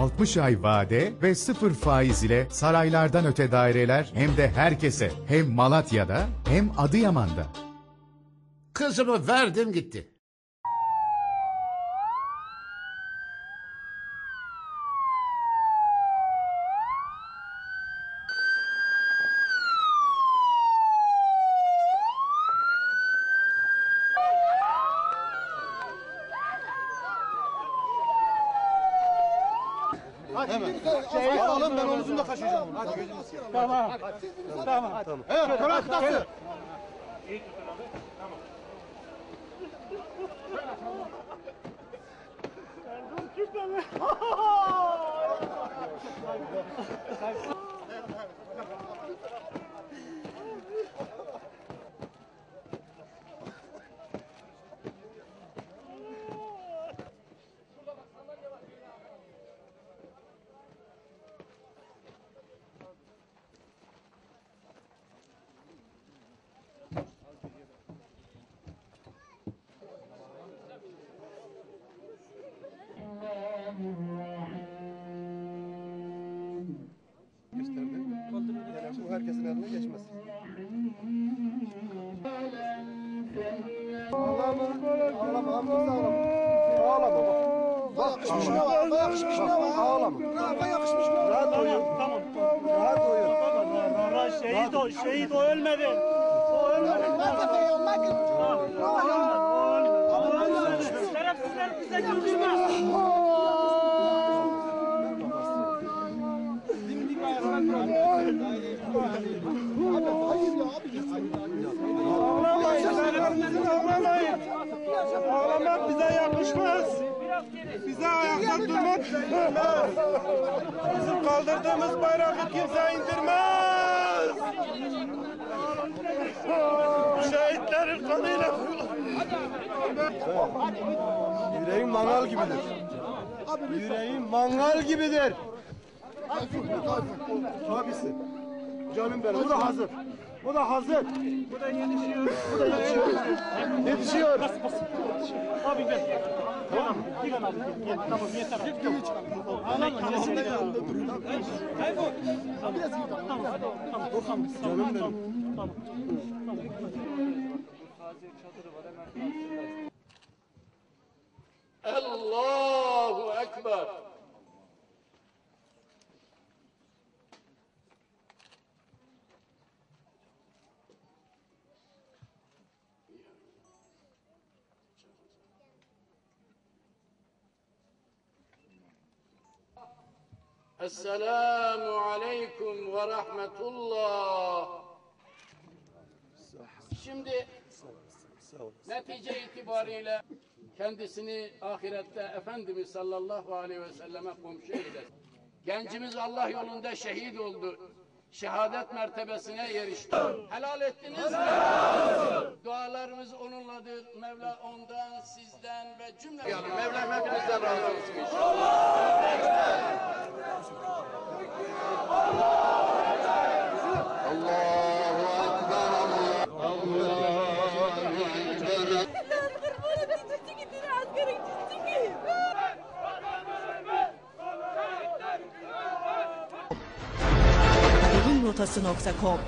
60 ay vade ve sıfır faiz ile saraylardan öte daireler hem de herkese hem Malatya'da hem Adıyaman'da. Kızımı verdim gitti. Şeyi alın ben omuzumda kaşıyacağım. Hadi gözünü seveyim. Tamam. Tamam. Tamam. Evet, Koray kıtası. gösterdi. Yani bu herkesin eline geçmez. Ağlama, ağlama, ağlama. Bak. Yakışmış ne var? Bak yakışmış ne var? Ağlama. Bak yakışmış ne var? Rahat uyuyun. Tamam. Rahat uyuyun. Şehit o, şehit o ölmedi. O ölmedi. Şerefsizler bize güldürmez. Ağlamayın, şerefsiz ağlamayın. Ağlamak bize yakışmaz. Bize ayakta durmak. Bizim kaldırdığımız bayrağı kimse indirmez. Şehitlerin kanıyla Yüreğin mangal gibidir. Yüreğin mangal gibidir. Abisi. Canım benim. Bu da hazır. Bu da hazır. Bu da yetişiyor. Bu da yetişiyor. Yetişiyor. Abi gel. Tamam. Gel abi gel. Tamam yeter. Ağlama. Tamam. Tamam. Tamam. Tamam. Tamam. Tamam. Tamam. Allahu Ekber. Esselamu aleyküm ve rahmetullah. Şimdi netice itibariyle kendisini ahirette Efendimiz sallallahu aleyhi ve selleme komşu eylesin. Gencimiz Allah yolunda şehit oldu. Şehadet mertebesine erişti. Helal ettiniz mi? Dualarımız onunladır. Mevla ondan, sizden ve cümle... Mevla hepinizden razı olsun inşallah. Ölümrotası.com